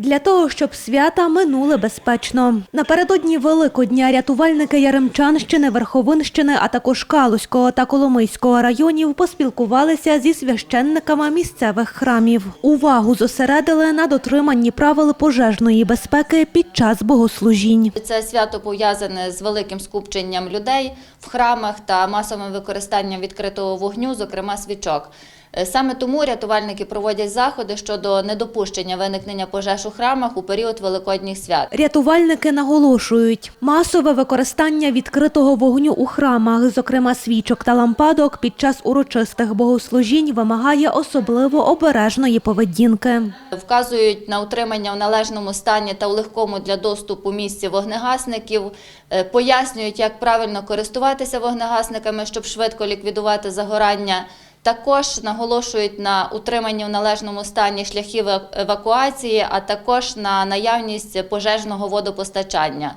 для того, щоб свята минули безпечно. Напередодні Великодня рятувальники Яремчанщини, Верховинщини, а також Калузького та Коломийського районів поспілкувалися зі священниками місцевих храмів. Увагу зосередили на дотриманні правил пожежної безпеки під час богослужінь. Це свято пов'язане з великим скупченням людей в храмах та масовим використанням відкритого вогню, зокрема свічок. Е, Саме тому рятувальники проводять заходи щодо недопущення виникнення пожеж у храмах у період великодніх свят. Рятувальники наголошують, масове використання відкритого вогню у храмах, зокрема свічок та лампадок, під час урочистих богослужінь вимагає особливо обережної поведінки. Вказують на утримання в належному стані та у легкому для доступу місці вогнегасників, е, пояснюють, як правильно користуватися вогнегасниками, щоб швидко ліквідувати загорання. Також наголошують на утриманні в належному стані шляхів евакуації, а також на наявність пожежного водопостачання.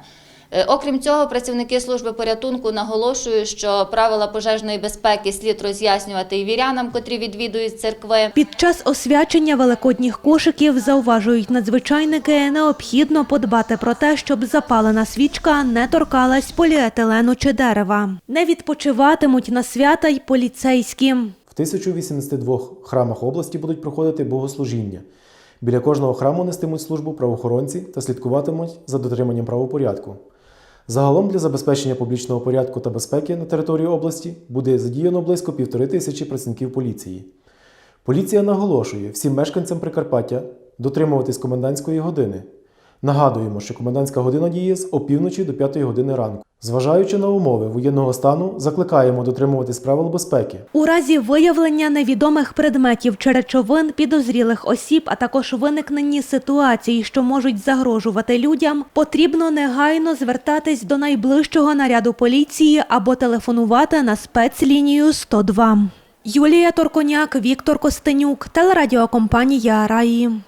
Е, Окрім цього, працівники служби порятунку наголошують, що правила пожежної безпеки слід роз'яснювати і вірянам, котрі відвідують церкви. Під час освячення великодніх кошиків, зауважують надзвичайники, необхідно подбати про те, щоб запалена свічка не торкалась поліетилену чи дерева. Не відпочиватимуть на свята й поліцейські. В 1082 храмах області будуть проходити богослужіння. Біля кожного храму нестимуть службу правоохоронці та слідкуватимуть за дотриманням правопорядку. Загалом для забезпечення публічного порядку та безпеки на території області буде задіяно близько півтори тисячі працівників поліції. Поліція наголошує всім мешканцям Прикарпаття дотримуватись комендантської години. Нагадуємо, що комендантська година діє з опівночі до 5 години ранку. Зважаючи на умови воєнного стану, закликаємо дотримуватись правил безпеки. У разі виявлення невідомих предметів чи речовин, підозрілих осіб, а також виникненні ситуацій, що можуть загрожувати людям, потрібно негайно звертатись до найближчого наряду поліції або телефонувати на спецлінію 102. Юлія Торконяк, Віктор Костенюк, телерадіокомпанія Раї.